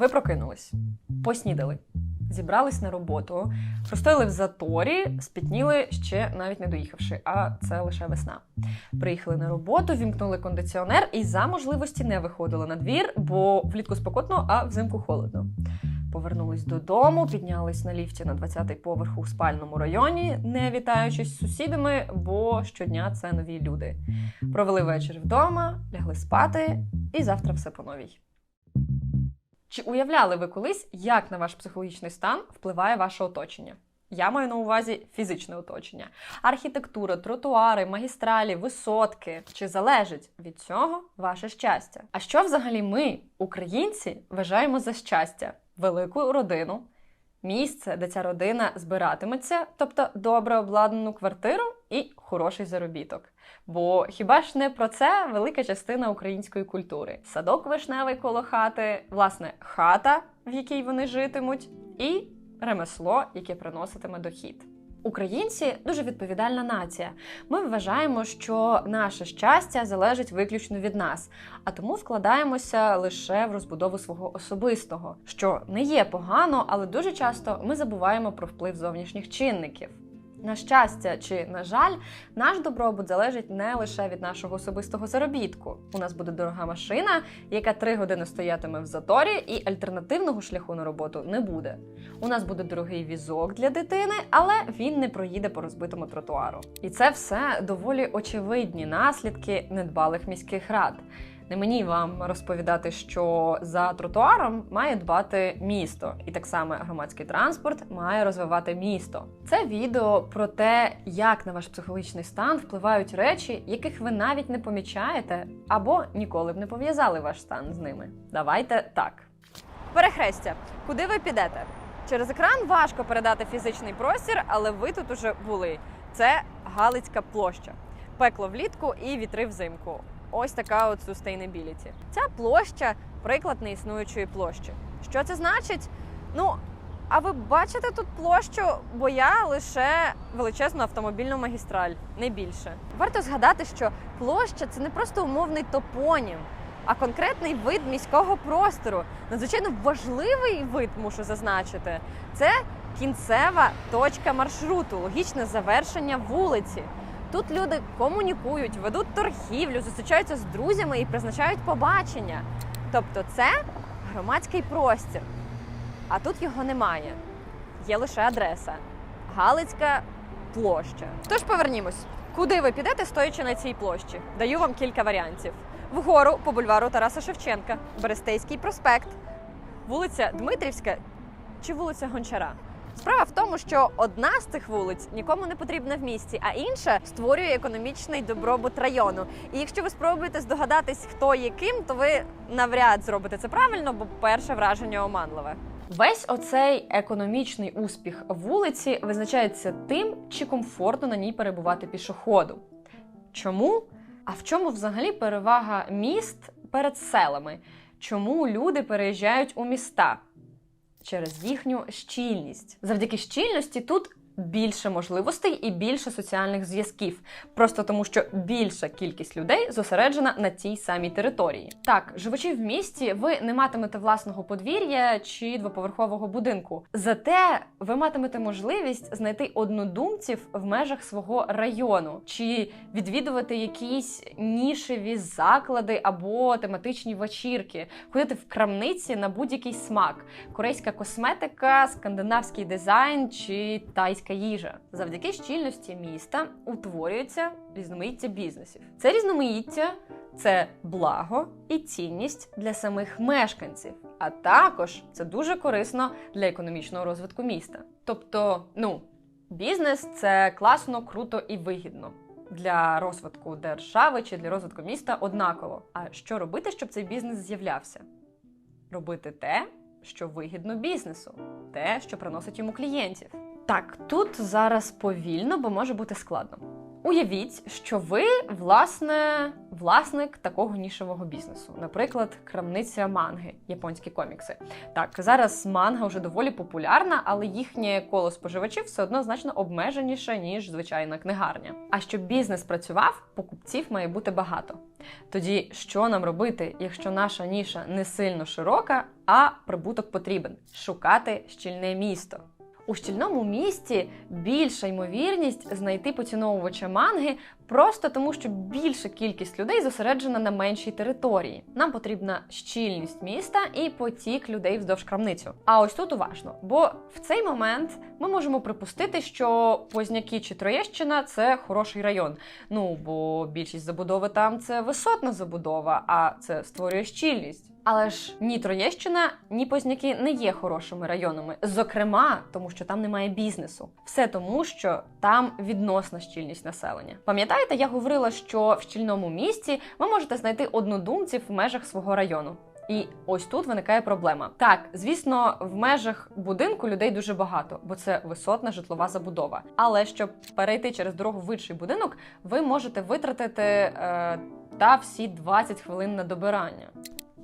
Ви прокинулись, поснідали, зібрались на роботу, простояли в заторі, спітніли ще навіть не доїхавши, а це лише весна. Приїхали на роботу, вімкнули кондиціонер і за можливості не виходили на двір, бо влітку спекотно, а взимку холодно. Повернулись додому, піднялись на ліфті на 20-й поверх у спальному районі, не вітаючись з сусідами, бо щодня це нові люди. Провели вечір вдома, лягли спати, і завтра все по новій. Чи уявляли ви колись, як на ваш психологічний стан впливає ваше оточення? Я маю на увазі фізичне оточення, архітектура, тротуари, магістралі, висотки. Чи залежить від цього ваше щастя? А що взагалі ми, українці, вважаємо за щастя? Велику родину, місце, де ця родина збиратиметься, тобто добре обладнану квартиру і хороший заробіток. Бо хіба ж не про це велика частина української культури? Садок вишневий коло хати, власне, хата, в якій вони житимуть, і ремесло, яке приноситиме дохід. Українці дуже відповідальна нація. Ми вважаємо, що наше щастя залежить виключно від нас, а тому вкладаємося лише в розбудову свого особистого, що не є погано, але дуже часто ми забуваємо про вплив зовнішніх чинників. На щастя чи на жаль, наш добробут залежить не лише від нашого особистого заробітку. У нас буде дорога машина, яка три години стоятиме в заторі, і альтернативного шляху на роботу не буде. У нас буде дорогий візок для дитини, але він не проїде по розбитому тротуару. І це все доволі очевидні наслідки недбалих міських рад. Не мені вам розповідати, що за тротуаром має дбати місто, і так само громадський транспорт має розвивати місто. Це відео про те, як на ваш психологічний стан впливають речі, яких ви навіть не помічаєте, або ніколи б не пов'язали ваш стан з ними. Давайте так. Перехрестя, куди ви підете? Через екран важко передати фізичний простір, але ви тут уже були. Це Галицька площа. Пекло влітку і вітри взимку. Ось така от sustainability. Ця площа приклад неіснуючої площі. Що це значить? Ну, а ви бачите тут площу, бо я лише величезну автомобільну магістраль, не більше. Варто згадати, що площа це не просто умовний топонім, а конкретний вид міського простору. Надзвичайно важливий вид, мушу зазначити. Це кінцева точка маршруту, логічне завершення вулиці. Тут люди комунікують, ведуть торгівлю, зустрічаються з друзями і призначають побачення. Тобто це громадський простір. А тут його немає. Є лише адреса Галицька площа. Тож повернімось. Куди ви підете, стоячи на цій площі? Даю вам кілька варіантів: вгору по бульвару Тараса Шевченка, Берестейський проспект, вулиця Дмитрівська чи вулиця Гончара. Справа в тому, що одна з цих вулиць нікому не потрібна в місті, а інша створює економічний добробут району. І якщо ви спробуєте здогадатись, хто є ким, то ви навряд зробите це правильно, бо перше враження оманливе. Весь оцей економічний успіх вулиці визначається тим, чи комфортно на ній перебувати пішоходу. Чому? А в чому взагалі перевага міст перед селами? Чому люди переїжджають у міста? Через їхню щільність. Завдяки щільності тут більше можливостей і більше соціальних зв'язків, просто тому що більша кількість людей зосереджена на тій самій території. Так, живучи в місті, ви не матимете власного подвір'я чи двоповерхового будинку. Зате ви матимете можливість знайти однодумців в межах свого району, чи відвідувати якісь нішеві заклади або тематичні вечірки, ходити в крамниці на будь-який смак, корейська косметика, скандинавський дизайн чи тайська їжа. Завдяки щільності міста утворюється різноманіття бізнесів. Це різноманіття це благо і цінність для самих мешканців, а також це дуже корисно для економічного розвитку міста. Тобто, ну, бізнес це класно, круто і вигідно. Для розвитку держави чи для розвитку міста однаково. А що робити, щоб цей бізнес з'являвся? Робити те, що вигідно бізнесу, те, що приносить йому клієнтів. Так, тут зараз повільно, бо може бути складно. Уявіть, що ви власне власник такого нішевого бізнесу, наприклад, крамниця манги, японські комікси. Так, зараз манга вже доволі популярна, але їхнє коло споживачів все одно значно обмеженіше ніж звичайна книгарня. А щоб бізнес працював, покупців має бути багато. Тоді що нам робити, якщо наша ніша не сильно широка, а прибуток потрібен шукати щільне місто. У щільному місті більша ймовірність знайти поціновувача манги просто тому, що більша кількість людей зосереджена на меншій території. Нам потрібна щільність міста і потік людей вздовж крамницю. А ось тут уважно, бо в цей момент ми можемо припустити, що Позняки чи Троєщина це хороший район. Ну бо більшість забудови там це висотна забудова, а це створює щільність. Але ж ні Троєщина, ні Позняки не є хорошими районами, зокрема, тому що там немає бізнесу. Все тому, що там відносна щільність населення. Пам'ятаєте, я говорила, що в щільному місті ви можете знайти однодумців в межах свого району. І ось тут виникає проблема. Так, звісно, в межах будинку людей дуже багато, бо це висотна житлова забудова. Але щоб перейти через дорогу в інший будинок, ви можете витратити е, та всі 20 хвилин на добирання.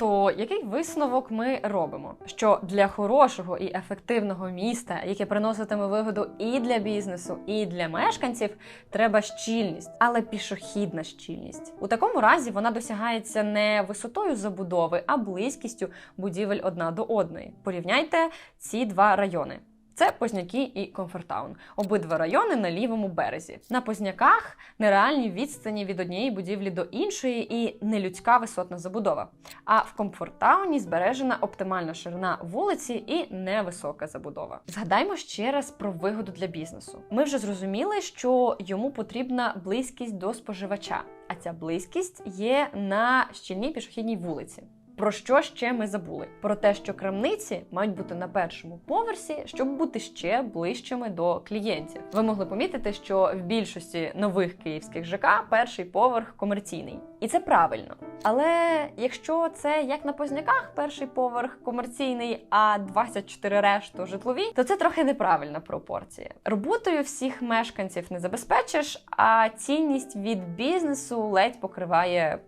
То який висновок ми робимо? Що для хорошого і ефективного міста, яке приноситиме вигоду і для бізнесу, і для мешканців, треба щільність, але пішохідна щільність. У такому разі вона досягається не висотою забудови, а близькістю будівель одна до одної. Порівняйте ці два райони. Це Позняки і Комфортаун. Обидва райони на лівому березі. На Позняках нереальні відстані від однієї будівлі до іншої і нелюдська висотна забудова. А в Комфорттауні збережена оптимальна ширина вулиці і невисока забудова. Згадаймо ще раз про вигоду для бізнесу. Ми вже зрозуміли, що йому потрібна близькість до споживача, а ця близькість є на щільній пішохідній вулиці. Про що ще ми забули? Про те, що крамниці мають бути на першому поверсі, щоб бути ще ближчими до клієнтів. Ви могли помітити, що в більшості нових київських ЖК перший поверх комерційний, і це правильно. Але якщо це як на позняках, перший поверх комерційний, а 24 решту житлові, то це трохи неправильна пропорція. Роботою всіх мешканців не забезпечиш, а цінність від бізнесу ледь покриває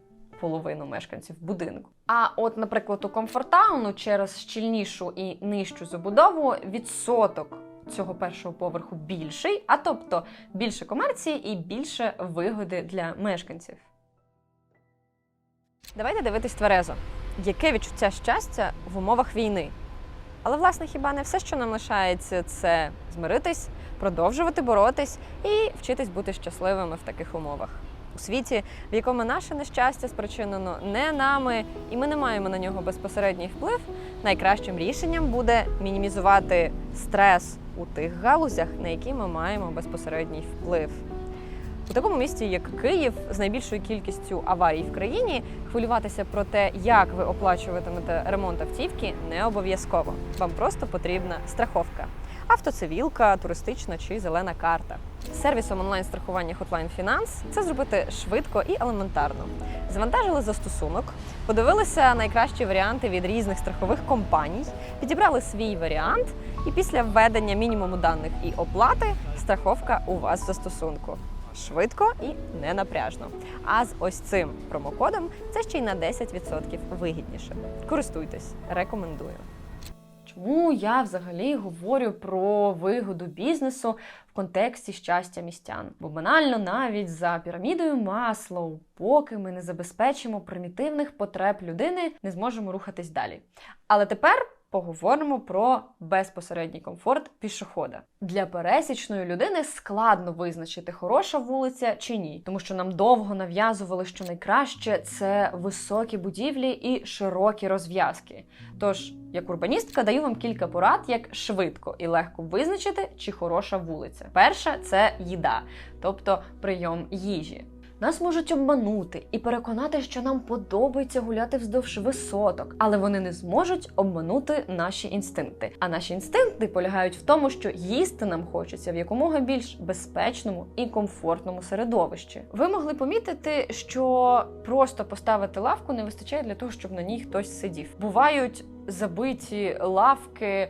половину мешканців будинку. А от, наприклад, у комфортауну через щільнішу і нижчу забудову відсоток цього першого поверху більший, а тобто більше комерції і більше вигоди для мешканців. Давайте дивитись тверезо. Яке відчуття щастя в умовах війни? Але, власне, хіба не все, що нам лишається, це змиритись, продовжувати боротись і вчитись бути щасливими в таких умовах у світі, в якому наше нещастя спричинено не нами, і ми не маємо на нього безпосередній вплив. Найкращим рішенням буде мінімізувати стрес у тих галузях, на які ми маємо безпосередній вплив. У такому місті, як Київ, з найбільшою кількістю аварій в країні, хвилюватися про те, як ви оплачуватимете ремонт автівки, не обов'язково. Вам просто потрібна страховка автоцивілка, туристична чи зелена карта. Сервісом онлайн-страхування Hotline Finance це зробити швидко і елементарно. Завантажили застосунок, подивилися найкращі варіанти від різних страхових компаній, підібрали свій варіант, і після введення мінімуму даних і оплати страховка у вас в застосунку. Швидко і не напряжно. А з ось цим промокодом це ще й на 10% вигідніше. Користуйтесь, рекомендую. Чому я взагалі говорю про вигоду бізнесу в контексті щастя містян? Бо банально навіть за пірамідою Маслоу, поки ми не забезпечимо примітивних потреб людини, не зможемо рухатись далі. Але тепер поговоримо про безпосередній комфорт пішохода. Для пересічної людини складно визначити, хороша вулиця чи ні, тому що нам довго нав'язували, що найкраще це високі будівлі і широкі розв'язки. Тож, як урбаністка, даю вам кілька порад, як швидко і легко визначити, чи хороша вулиця. Перша це їда, тобто прийом їжі. Нас можуть обманути і переконати, що нам подобається гуляти вздовж висоток, але вони не зможуть обманути наші інстинкти. А наші інстинкти полягають в тому, що їсти нам хочеться в якомога більш безпечному і комфортному середовищі. Ви могли помітити, що просто поставити лавку не вистачає для того, щоб на ній хтось сидів. Бувають забиті лавки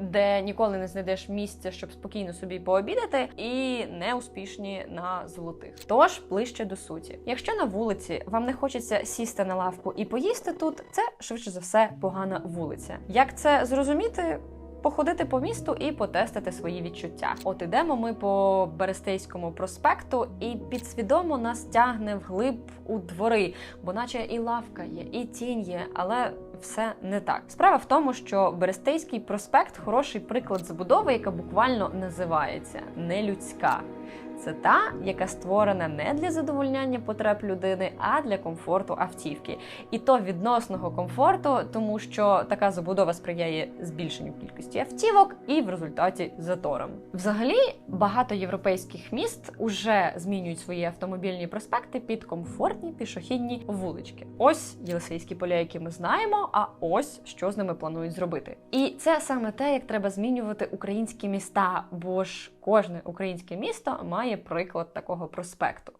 де ніколи не знайдеш місця, щоб спокійно собі пообідати, і неуспішні на золотих. Тож ближче до суті. Якщо на вулиці вам не хочеться сісти на лавку і поїсти тут, це швидше за все погана вулиця. Як це зрозуміти? Походити по місту і потестити свої відчуття. От ідемо ми по Берестейському проспекту, і підсвідомо нас тягне вглиб у двори, бо наче і лавка є, і тінь є, але все не так. Справа в тому, що Берестейський проспект хороший приклад забудови, яка буквально називається нелюдська. Це та, яка створена не для задовольняння потреб людини, а для комфорту автівки. І то відносного комфорту, тому що така забудова сприяє збільшенню кількості автівок і в результаті заторам. Взагалі, багато європейських міст уже змінюють свої автомобільні проспекти під комфортні пішохідні вулички. Ось Єлисейські поля, які ми знаємо, а ось що з ними планують зробити. І це саме те, як треба змінювати українські міста, бо ж кожне українське місто має приклад такого проспекту.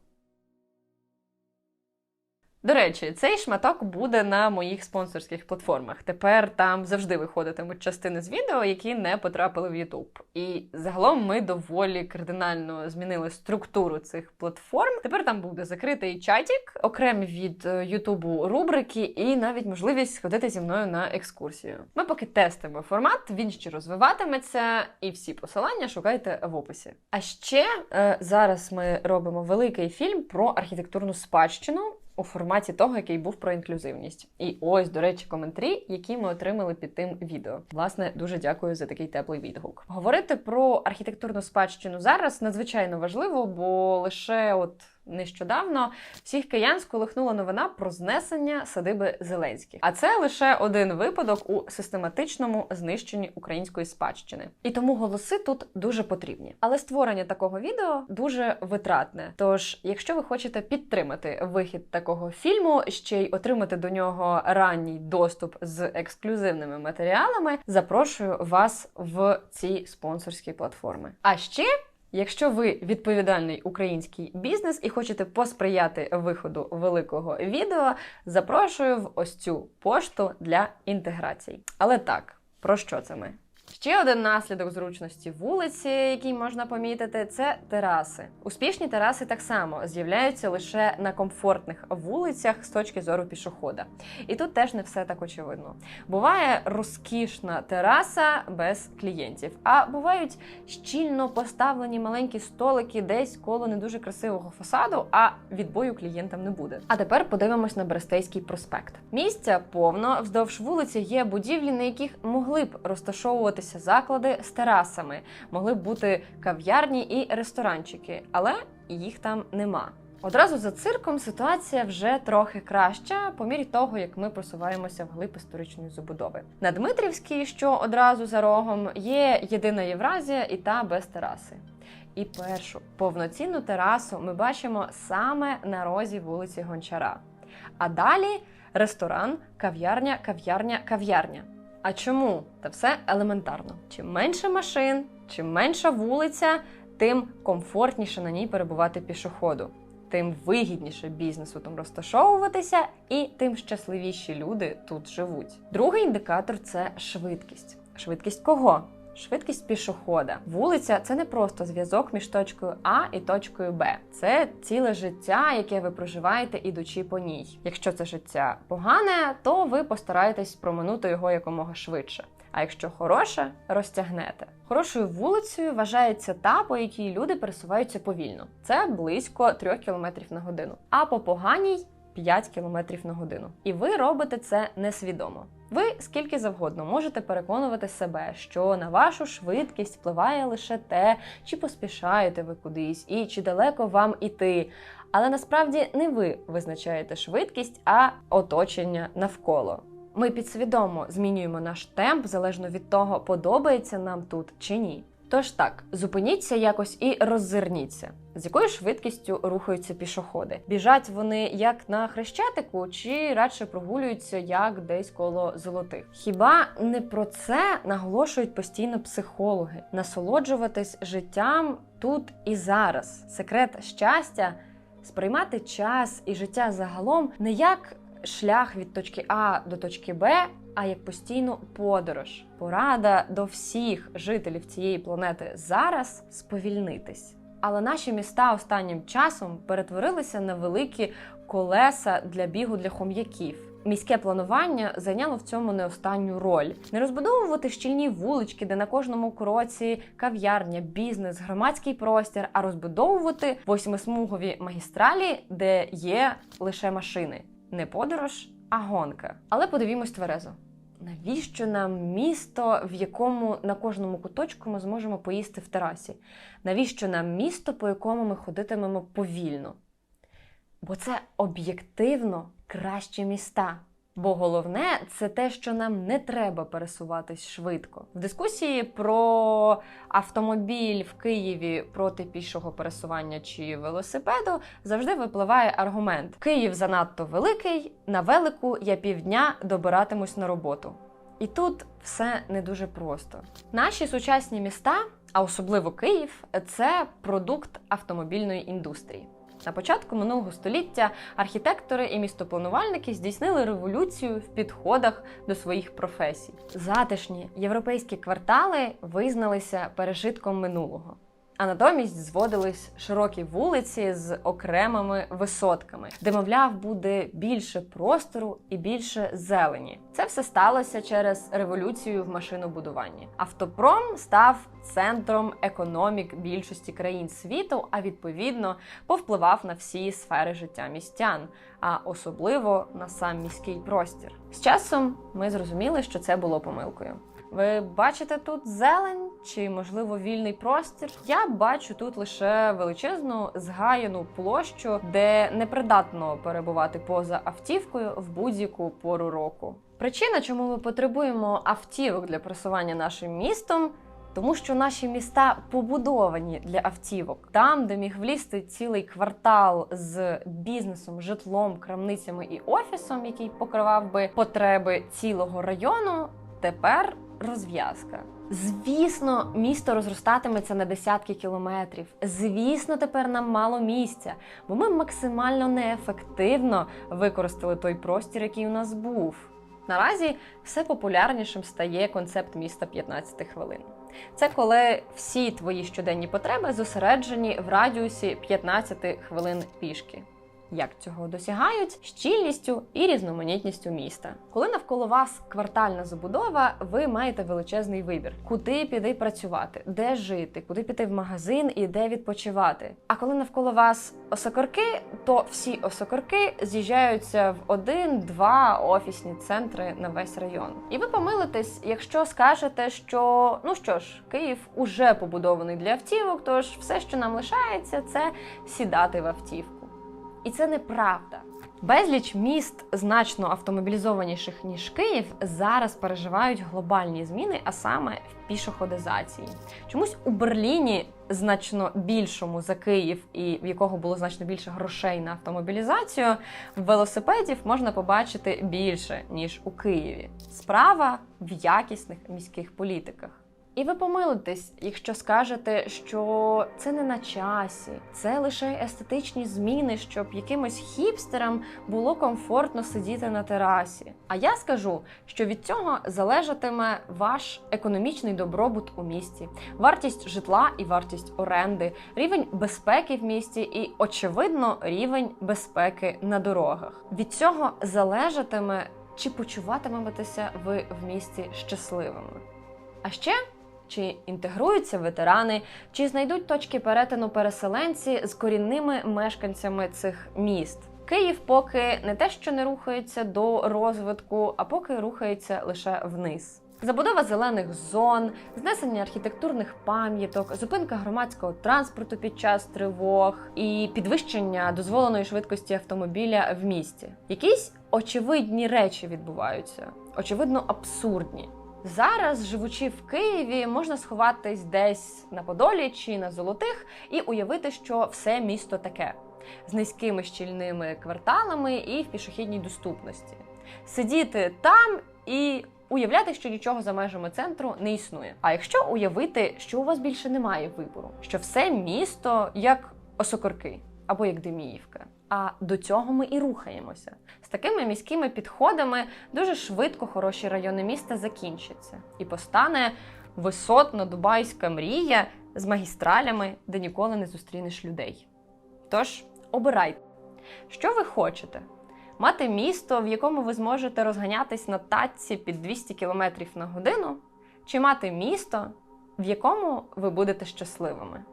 До речі, цей шматок буде на моїх спонсорських платформах. Тепер там завжди виходитимуть частини з відео, які не потрапили в YouTube. І загалом ми доволі кардинально змінили структуру цих платформ. Тепер там буде закритий чатік, окремі від Ютубу рубрики, і навіть можливість сходити зі мною на екскурсію. Ми поки тестимо формат, він ще розвиватиметься, і всі посилання шукайте в описі. А ще е, зараз ми робимо великий фільм про архітектурну спадщину у форматі того, який був про інклюзивність. І ось, до речі, коментарі, які ми отримали під тим відео. Власне, дуже дякую за такий теплий відгук. Говорити про архітектурну спадщину зараз надзвичайно важливо, бо лише от. Нещодавно всіх киян сколихнула новина про знесення садиби Зеленських. А це лише один випадок у систематичному знищенні української спадщини. І тому голоси тут дуже потрібні. Але створення такого відео дуже витратне. Тож, якщо ви хочете підтримати вихід такого фільму, ще й отримати до нього ранній доступ з ексклюзивними матеріалами, запрошую вас в ці спонсорські платформи. А ще. Якщо ви відповідальний український бізнес і хочете посприяти виходу великого відео, запрошую в ось цю пошту для інтеграцій. Але так, про що це ми? Ще один наслідок зручності вулиці, який можна помітити, це тераси. Успішні тераси так само з'являються лише на комфортних вулицях з точки зору пішохода. І тут теж не все так очевидно. Буває розкішна тераса без клієнтів, а бувають щільно поставлені маленькі столики десь коло не дуже красивого фасаду, а відбою клієнтам не буде. А тепер подивимось на Берестейський проспект. Місця повно вздовж вулиці є будівлі, на яких могли б розташовуватися заклади з терасами, могли б бути кав'ярні і ресторанчики, але їх там нема. Одразу за цирком ситуація вже трохи краща, по мірі того, як ми просуваємося вглиб історичної забудови. На Дмитрівській, що одразу за рогом, є єдина Євразія і та без тераси. І першу повноцінну терасу ми бачимо саме на розі вулиці Гончара. А далі ресторан, кав'ярня, кав'ярня, кав'ярня. А чому? Та все елементарно. Чим менше машин, чим менша вулиця, тим комфортніше на ній перебувати пішоходу, тим вигідніше бізнесу там розташовуватися, і тим щасливіші люди тут живуть. Другий індикатор це швидкість. Швидкість кого? Швидкість пішохода. Вулиця це не просто зв'язок між точкою А і точкою Б. Це ціле життя, яке ви проживаєте, ідучи по ній. Якщо це життя погане, то ви постараєтесь проминути його якомога швидше. А якщо хороше, розтягнете. Хорошою вулицею вважається та, по якій люди пересуваються повільно. Це близько 3 км на годину. А по поганій 5 км на годину. І ви робите це несвідомо. Ви скільки завгодно можете переконувати себе, що на вашу швидкість впливає лише те, чи поспішаєте ви кудись і чи далеко вам іти. Але насправді не ви визначаєте швидкість, а оточення навколо. Ми підсвідомо змінюємо наш темп залежно від того, подобається нам тут чи ні. Тож так, зупиніться якось і роззирніться, з якою швидкістю рухаються пішоходи. Біжать вони як на хрещатику, чи радше прогулюються як десь коло золотих. Хіба не про це наголошують постійно психологи? Насолоджуватись життям тут і зараз. Секрет щастя сприймати час і життя загалом не як шлях від точки А до точки Б, а як постійну подорож. Порада до всіх жителів цієї планети зараз сповільнитись. Але наші міста останнім часом перетворилися на великі колеса для бігу для хом'яків. Міське планування зайняло в цьому не останню роль. Не розбудовувати щільні вулички, де на кожному кроці кав'ярня, бізнес, громадський простір, а розбудовувати восьмисмугові магістралі, де є лише машини. Не подорож, а гонка. Але подивімось тверезо. Навіщо нам місто, в якому на кожному куточку ми зможемо поїсти в терасі? Навіщо нам місто, по якому ми ходитимемо повільно? Бо це об'єктивно кращі міста. Бо головне це те, що нам не треба пересуватись швидко. В дискусії про автомобіль в Києві проти пішого пересування чи велосипеду завжди випливає аргумент: Київ занадто великий, на велику я півдня добиратимусь на роботу. І тут все не дуже просто. Наші сучасні міста, а особливо Київ, це продукт автомобільної індустрії. На початку минулого століття архітектори і містопланувальники здійснили революцію в підходах до своїх професій. Затишні європейські квартали визналися пережитком минулого. А натомість зводились широкі вулиці з окремими висотками, де, мовляв, буде більше простору і більше зелені. Це все сталося через революцію в машинобудуванні. Автопром став центром економік більшості країн світу, а відповідно повпливав на всі сфери життя містян, а особливо на сам міський простір. З часом ми зрозуміли, що це було помилкою. Ви бачите тут зелень чи, можливо, вільний простір? Я бачу тут лише величезну згаяну площу, де непридатно перебувати поза автівкою в будь-яку пору року. Причина, чому ми потребуємо автівок для просування нашим містом. Тому що наші міста побудовані для автівок, там, де міг влізти цілий квартал з бізнесом, житлом, крамницями і офісом, який покривав би потреби цілого району. Тепер розв'язка. Звісно, місто розростатиметься на десятки кілометрів. Звісно, тепер нам мало місця, бо ми максимально неефективно використали той простір, який у нас був. Наразі все популярнішим стає концепт міста 15 хвилин. Це коли всі твої щоденні потреби зосереджені в радіусі 15 хвилин пішки. Як цього досягають щільністю і різноманітністю міста. Коли навколо вас квартальна забудова, ви маєте величезний вибір, куди піти працювати, де жити, куди піти в магазин і де відпочивати. А коли навколо вас осокорки, то всі осокорки з'їжджаються в один-два офісні центри на весь район. І ви помилитесь, якщо скажете, що ну що ж, Київ уже побудований для автівок, тож все, що нам лишається, це сідати в автівку. І це неправда. Безліч міст, значно автомобілізованіших ніж Київ, зараз переживають глобальні зміни, а саме в пішоходизації. Чомусь у Берліні, значно більшому за Київ, і в якого було значно більше грошей на автомобілізацію, велосипедів можна побачити більше ніж у Києві. Справа в якісних міських політиках. І ви помилитесь, якщо скажете, що це не на часі, це лише естетичні зміни, щоб якимось хіпстерам було комфортно сидіти на терасі. А я скажу, що від цього залежатиме ваш економічний добробут у місті, вартість житла і вартість оренди, рівень безпеки в місті і, очевидно, рівень безпеки на дорогах. Від цього залежатиме, чи почуватиметеся ви в місті щасливими. А ще чи інтегруються ветерани, чи знайдуть точки перетину переселенці з корінними мешканцями цих міст. Київ поки не те, що не рухається до розвитку, а поки рухається лише вниз. Забудова зелених зон, знесення архітектурних пам'яток, зупинка громадського транспорту під час тривог і підвищення дозволеної швидкості автомобіля в місті. Якісь очевидні речі відбуваються, очевидно, абсурдні. Зараз, живучи в Києві, можна сховатись десь на Подолі чи на Золотих і уявити, що все місто таке з низькими щільними кварталами і в пішохідній доступності. Сидіти там і уявляти, що нічого за межами центру не існує. А якщо уявити, що у вас більше немає вибору, що все місто як осокорки або як Деміївка. А до цього ми і рухаємося. З такими міськими підходами дуже швидко хороші райони міста закінчаться і постане висотна дубайська мрія з магістралями, де ніколи не зустрінеш людей. Тож обирайте, що ви хочете. Мати місто, в якому ви зможете розганятись на татці під 200 км на годину, чи мати місто, в якому ви будете щасливими.